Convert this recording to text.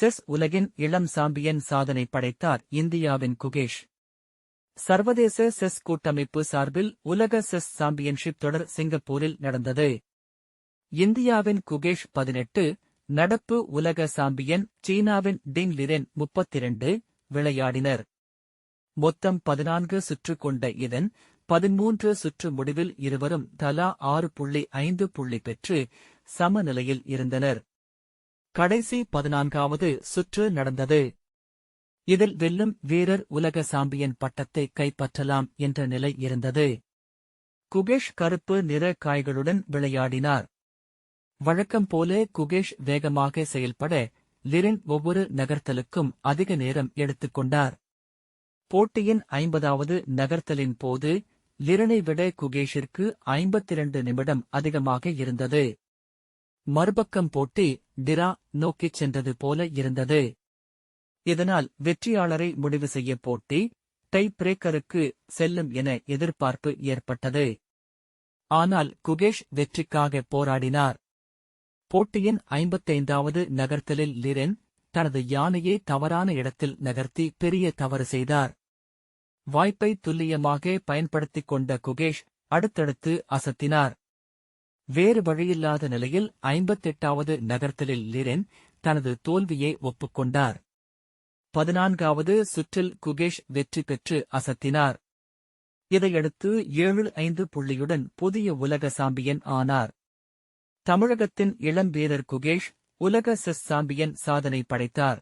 Chess உலகின் இளம் champion சாதனை படைத்தார் இந்தியாவின் குகேஷ். சர்வதேச செஸ் கூட்டமைப்பு சார்பில் உலக செஸ் சாம்பியன்ஷிப் தொடர் சிங்கப்பூரில் நடந்தது. இந்தியாவின் குகேஷ் பதினெட்டு நடப்பு உலக சாம்பியன் சீனாவின் டிங் லிரென் முப்பத்திரண்டு விளையாடினர். மொத்தம் பதினான்கு சுற்று கொண்ட இதன் பதிமூன்று சுற்று முடிவில் இருவரும் தலா ஆறு புள்ளி ஐந்து புள்ளி பெற்று சமநிலையில் இருந்தனர். கடைசி பதினான்காவது சுற்று நடந்தது. இதில் வெல்லும் வீரர் உலக சாம்பியன் பட்டத்தை கைப்பற்றலாம் என்ற நிலை இருந்தது. குகேஷ் கருப்பு நிற காய்களுடன் விளையாடினார். வழக்கம் போல குகேஷ் வேகமாக செயல்பட லிரின் ஒவ்வொரு நகர்த்தலுக்கும் அதிக நேரம் எடுத்துக்கொண்டார் போட்டியின் ஐம்பதாவது நகர்த்தலின் போது லிரனை விட குகேஷிற்கு ஐம்பத்திரண்டு நிமிடம் அதிகமாக இருந்தது. மறுபக்கம் போட்டி டிரா நோக்கிச் சென்றது போல இருந்தது. இதனால் வெற்றியாளரை முடிவு செய்ய போட்டி டை பிரேக்கருக்கு செல்லும் என எதிர்பார்ப்பு ஏற்பட்டது. ஆனால் குகேஷ் வெற்றிக்காக போராடினார். போட்டியின் ஐம்பத்தைந்தாவது நகர்த்தலில் லிரென் தனது யானையை தவறான இடத்தில் நகர்த்தி பெரிய தவறு செய்தார். வாய்ப்பை துல்லியமாக பயன்படுத்திக் கொண்ட குகேஷ் அடுத்தடுத்து அசத்தினார். வேறு வழியில்லாத நிலையில் ஐம்பத்தெட்டாவது நகர்த்தலில் லிரென் தனது தோல்வியை ஒப்புக்கொண்டார். பதினான்காவது சுற்றில் குகேஷ் வெற்றி பெற்று அசத்தினார். இதையடுத்து ஏழு ஐந்து புள்ளியுடன் புதிய உலக சாம்பியன் ஆனார். தமிழகத்தின் இளம் வீரர் குகேஷ் உலக செஸ் சாம்பியன் சாதனை படைத்தார்.